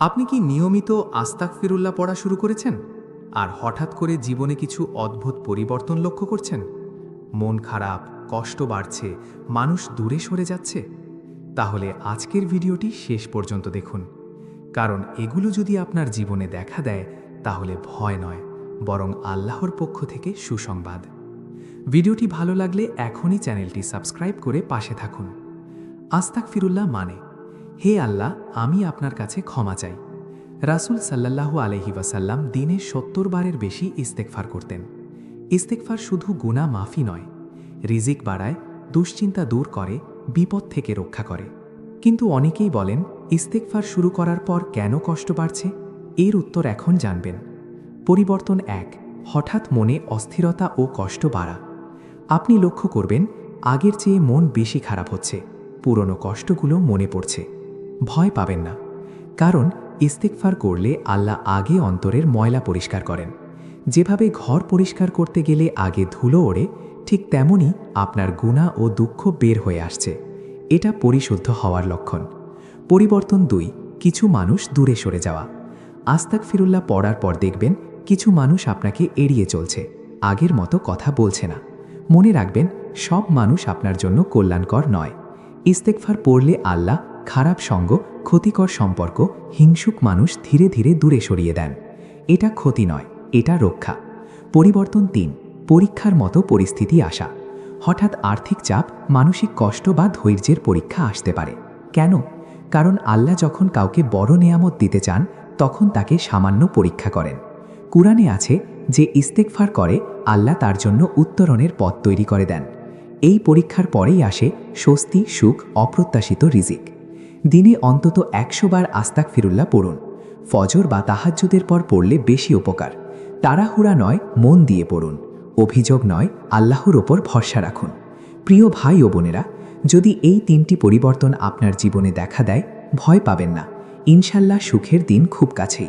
আপনি কি নিয়মিত আস্তাক ফিরুল্লাহ পড়া শুরু করেছেন? আর হঠাৎ করে জীবনে কিছু অদ্ভুত পরিবর্তন লক্ষ্য করছেন? মন খারাপ, কষ্ট বাড়ছে, মানুষ দূরে সরে যাচ্ছে? তাহলে আজকের ভিডিওটি শেষ পর্যন্ত দেখুন। কারণ এগুলো যদি আপনার জীবনে দেখা দেয়, তাহলে ভয় নয়, বরং আল্লাহর পক্ষ থেকে সুসংবাদ। ভিডিওটি ভালো লাগলে এখনই চ্যানেলটি সাবস্ক্রাইব করে পাশে থাকুন। আস্তাক ফিরুল্লাহ মানে হে আল্লাহ, আমি আপনার কাছে ক্ষমা চাই। রাসূল সাল্লাল্লাহু আলহি ওয়াসাল্লাম দিনে সত্তর বারের বেশি ইস্তেকফার করতেন। ইস্তেকফার শুধু গুণা মাফি নয়, রিজিক বাড়ায়, দুশ্চিন্তা দূর করে, বিপদ থেকে রক্ষা করে। কিন্তু অনেকেই বলেন ইস্তেকফার শুরু করার পর কেন কষ্ট বাড়ছে? এর উত্তর এখন জানবেন। পরিবর্তন এক, হঠাৎ মনে অস্থিরতা ও কষ্ট বাড়া। আপনি লক্ষ্য করবেন, আগের চেয়ে মন বেশি খারাপ হচ্ছে, পুরনো কষ্টগুলো মনে পড়ছে। ভয় পাবেন না। কারণ ইস্তেকফার করলে আল্লাহ আগে অন্তরের ময়লা পরিষ্কার করেন। যেভাবে ঘর পরিষ্কার করতে গেলে আগে ধুলো ওড়ে, ঠিক তেমনই আপনার গুণা ও দুঃখ বের হয়ে আসছে। এটা পরিশুদ্ধ হওয়ার লক্ষণ। পরিবর্তন দুই, কিছু মানুষ দূরে সরে যাওয়া। আস্তাক ফিরুল্লাহ পড়ার পর দেখবেন কিছু মানুষ আপনাকে এড়িয়ে চলছে। আগের মতো কথা বলছে না। মনে রাখবেন, সব মানুষ আপনার জন্য কল্যাণকর নয়। ইস্তেকফার পড়লে আল্লাহ খারাপ সঙ্গ, ক্ষতিকর সম্পর্ক, হিংসুক মানুষ ধীরে ধীরে দূরে সরিয়ে দেন। এটা ক্ষতি নয়, এটা রক্ষা। পরিবর্তন তিন, পরীক্ষার মতো পরিস্থিতি আসা। হঠাৎ আর্থিক চাপ, মানসিক কষ্ট বা ধৈর্যের পরীক্ষা আসতে পারে। কেন? কারণ আল্লাহ যখন কাউকে বড় নেয়ামত দিতে চান, তখন তাকে সামান্য পরীক্ষা করেন। কুরআনে আছে যে ইস্তেকফার করে, আল্লাহ তার জন্য উত্তরণের পথ তৈরি করে দেন। এই পরীক্ষার পরেই আসে স্বস্তি, সুখ, অপ্রত্যাশিত রিজিক। দিনে অন্তত একশো বার আস্তাক ফিরুল্লাহ পড়ুন। ফজর বা তাহাজ্জুদের পর পড়লে বেশি উপকার। তাড়াহুড়া নয়, মন দিয়ে পড়ুন। অভিযোগ নয়, আল্লাহর ওপর ভরসা রাখুন। প্রিয় ভাই ও বোনেরা, যদি এই তিনটি পরিবর্তন আপনার জীবনে দেখা দেয়, ভয় পাবেন না। ইনশাল্লাহ সুখের দিন খুব কাছেই।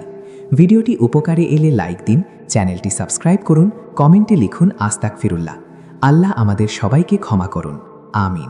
ভিডিওটি উপকারে এলে লাইক দিন, চ্যানেলটি সাবস্ক্রাইব করুন, কমেন্টে লিখুন আস্তাক ফিরুল্লাহ আল্লাহ আমাদের সবাইকে ক্ষমা করুন। আমিন।